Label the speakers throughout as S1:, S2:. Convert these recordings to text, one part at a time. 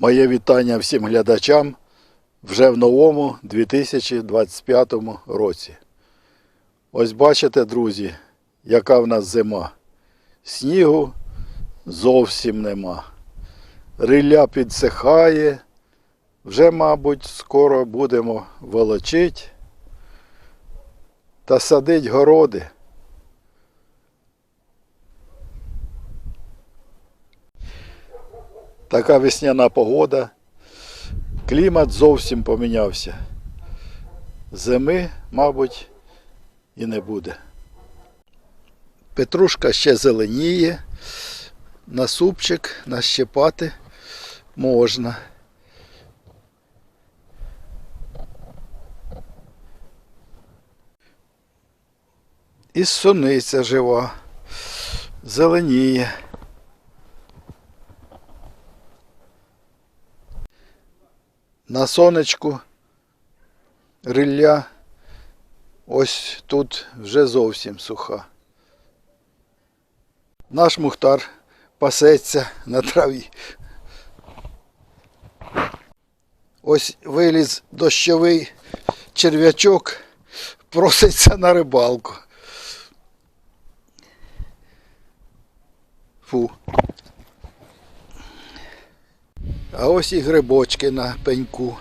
S1: Моє вітання всім глядачам вже в новому 2025 році. Ось бачите, друзі, яка в нас зима. Снігу зовсім нема. Риля підсихає. Вже, мабуть, скоро будемо волочить та садить городи. Така весняна погода. Клімат зовсім помінявся. Зими, мабуть, і не буде. Петрушка ще зеленіє. На супчик нащепати можна. І суниця жива, зеленіє. На сонечку риля ось тут вже зовсім суха. Наш мухтар пасеться на траві. Ось виліз дощовий черв'ячок, проситься на рибалку. Фу. А ось і грибочки на пеньку.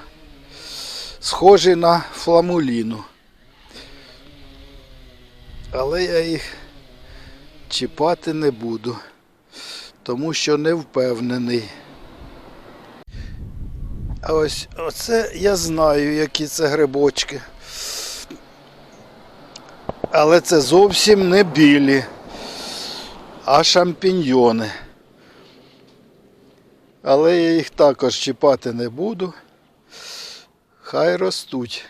S1: Схожі на фламуліну. Але я їх чіпати не буду, тому що не впевнений. А ось оце я знаю, які це грибочки. Але це зовсім не білі, а шампіньйони. Але я їх також чіпати не буду. Хай ростуть.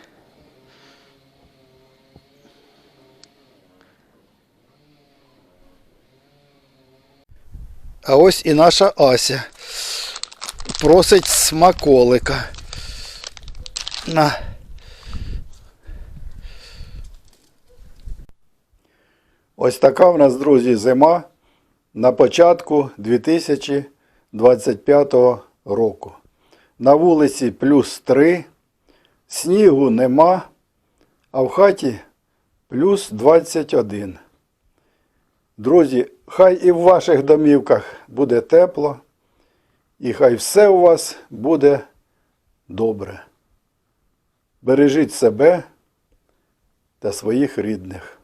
S1: А ось і наша Ася просить смаколика. На. Ось така в нас, друзі, зима на початку 2025 року. На вулиці плюс 3, снігу нема, а в хаті плюс 21. Друзі, хай і в ваших домівках буде тепло, і хай все у вас буде добре. Бережіть себе та своїх рідних.